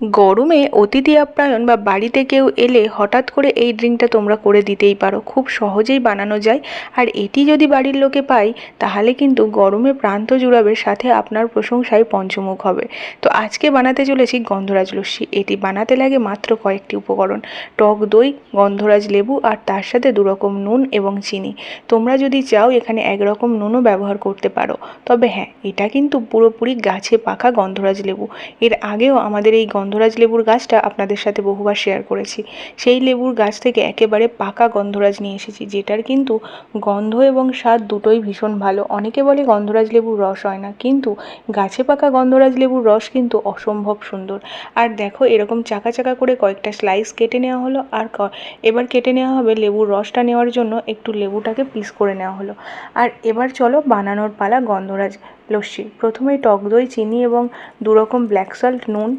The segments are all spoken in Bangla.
গরমে অতিথি আপ্যায়ন বা বাড়িতে কেউ এলে হঠাৎ করে এই ড্রিঙ্কটা তোমরা করে দিতেই পারো। খুব সহজেই বানানো যায়। আর এটি যদি বাড়ির লোকে পায়, তাহলে কিন্তু গরমে প্রান্ত জুড়াবে, সাথে আপনার প্রশংসায় পঞ্চমুখ হবে। তো আজকে বানাতে চলেছি গন্ধরাজ লস্যি। এটি বানাতে লাগে মাত্র কয়েকটি উপকরণ। টক দই, গন্ধরাজ লেবু আর তার সাথে দুরকম নুন এবং চিনি। তোমরা যদি চাও, এখানে একরকম নুনও ব্যবহার করতে পারো। তবে হ্যাঁ এটা কিন্তু পুরোপুরি গাছে পাকা গন্ধরাজ লেবু। এর আগেও আমাদের এই গন্ধরাজ লেবুর গাছটা আপনাদের সাথে বহুবার শেয়ার করেছি। সেই লেবুর গাছ থেকে একেবারে পাকা গন্ধরাজ নিয়ে এসেছি, যেটার কিন্তু গন্ধ এবং স্বাদ দুটোই ভীষণ ভালো। অনেকে বলে গন্ধরাজ লেবুর রস হয় না, কিন্তু গাছে পাকা গন্ধরাজ লেবুর রস কিন্তু অসম্ভব সুন্দর। আর দেখো, এরকম চাকা চাকা করে কয়েকটা স্লাইস কেটে নেওয়া হলো, আর এবার কেটে নেওয়া হবে লেবুর রসটা নেওয়ার জন্য একটু লেবুটাকে পিস করে নেওয়া হলো। আর এবার চলো বানানোর পালা গন্ধরাজ লস্যি। প্রথমে টক দই, চিনি এবং দুরকম ব্ল্যাক সল্ট নুন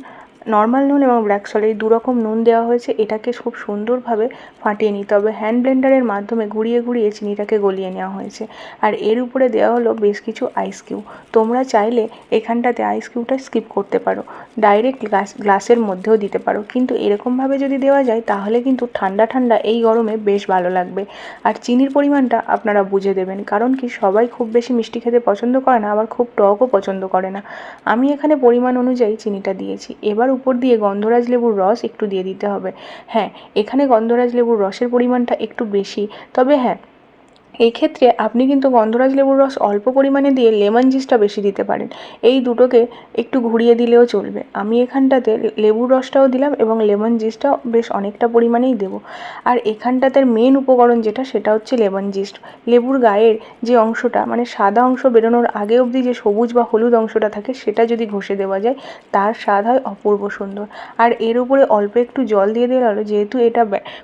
নর্মাল নুন এবং ব্ল্যাক সল্ট এই দু রকম নুন দেওয়া হয়েছে, এটাকে খুব সুন্দরভাবে ফাটিয়ে নিতে হবে। হ্যান্ড ব্লেন্ডারের মাধ্যমে ঘুরিয়ে ঘুরিয়ে চিনিটাকে গলিয়ে নেওয়া হয়েছে। আর এর উপরে দেওয়া হলো বেশ কিছু আইস কিউব তোমরা চাইলে এখানটাতে আইস কিউবটা স্কিপ করতে পারো। ডাইরেক্ট গ্লাস গ্লাসের মধ্যেও দিতে পারো। কিন্তু এরকমভাবে যদি দেওয়া যায়, তাহলে কিন্তু ঠান্ডা ঠান্ডা এই গরমে বেশ ভালো লাগবে। আর চিনির পরিমাণটা আপনারা বুঝে দেবেন। কারণ কি, সবাই খুব বেশি মিষ্টি খেতে পছন্দ করে না, আবার খুব টকও পছন্দ করে না। আমি এখানে পরিমাণ অনুযায়ী চিনিটা দিয়েছি। এবার উপর দিয়ে গন্ধরাজ লেবুর রস একটু দিয়ে দিতে হবে। হ্যাঁ এখানে গন্ধরাজ লেবুর রসের পরিমাণটা একটু বেশি। তবে হ্যাঁ এই ক্ষেত্রে আপনি কিন্তু গন্ধরাজ লেবুর রস অল্প পরিমাণে দিয়ে লেমন জিসটা বেশি দিতে পারেন। এই দুটোকে একটু ঘুরিয়ে দিলেও চলবে। আমি এখানটাতে লেবুর রসটাও দিলাম এবং লেমন জিসটাও বেশ অনেকটা পরিমাণেই দেবো। আর এখানটাতে মেন উপকরণ যেটা, সেটা হচ্ছে লেমন জিস্ট লেবুর গায়ের যে অংশটা মানে সাদা অংশ বেরোনোর আগে অবধি যে সবুজ বা হলুদ অংশটা থাকে, সেটা যদি ঘষে দেওয়া যায়, তার স্বাদ হয় অপূর্ব সুন্দর। আর এর উপরে অল্প একটু জল দিয়ে দেওয়া হলো যেহেতু এটা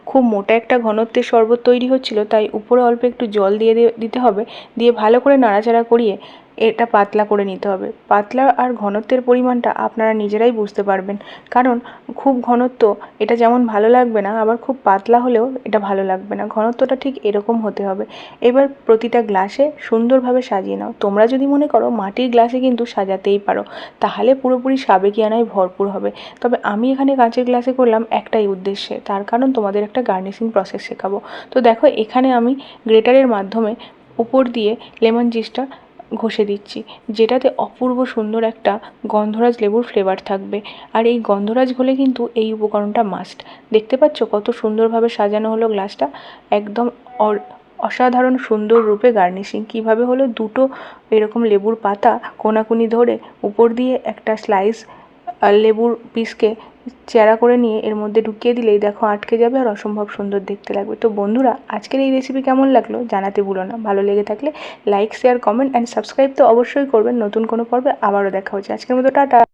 খুব মোটা একটা ঘনত্বের শরবত তৈরি হচ্ছিল, তাই উপরে অল্প একটু জল দিয়ে দে- দিতে হবে। দিয়ে ভালো করে নাড়াচাড়া করিয়ে এটা পাতলা করে নিতে হবে। পাতলা আর ঘনত্বের পরিমাণটা আপনারা নিজেরাই বুঝতে পারবেন। কারণ খুব ঘনত্ব, এটা যেমন ভালো লাগবে না, আবার খুব পাতলা হলেও এটা ভালো লাগবে না। ঘনত্বটা ঠিক এরকম হতে হবে। এবার প্রতিটা গ্লাসে সুন্দরভাবে সাজিয়ে নাও। তোমরা যদি মনে করো মাটির গ্লাসে কিন্তু সাজাতেই পারো, তাহলে পুরোপুরি সাবেকিয়ানায় ভরপুর হবে। তবে আমি এখানে কাঁচের গ্লাসে করলাম একটাই উদ্দেশ্যে, তার কারণ তোমাদের একটা গার্নিশিং প্রসেস শেখাবো। তো দেখো, এখানে আমি গ্রেটারের মাধ্যমে উপর দিয়ে লেমন জিসটা ঘষে দিচ্ছি। যেটাতে অপূর্ব সুন্দর একটা গন্ধরাজ লেবুর ফ্লেভার থাকবে। আর এই গন্ধরাজ হলে কিন্তু এই উপকরণটা মাস্ট দেখতে পাচ্ছ কত সুন্দরভাবে সাজানো হলো গ্লাসটা একদম অর অসাধারণ সুন্দর রূপে গার্নিশিং কীভাবে হলো দুটো এরকম লেবুর পাতা কোনাকুনি ধরে উপর দিয়ে একটা স্লাইস লেবুর পিসকে চেরা করে নিয়ে এর মধ্যে ঢুকিয়ে দিলেই দেখো আটকে যাবে আর অসম্ভব সুন্দর দেখতে লাগবে। তো বন্ধুরা, আজকের এই রেসিপি কেমন লাগল জানাতে ভুলো না। ভালো লেগে থাকলে like share comment and subscribe তো অবশ্যই করবেন। নতুন কোনো পর্বে আবারও দেখা হচ্ছে। আজকের মতো টাটা।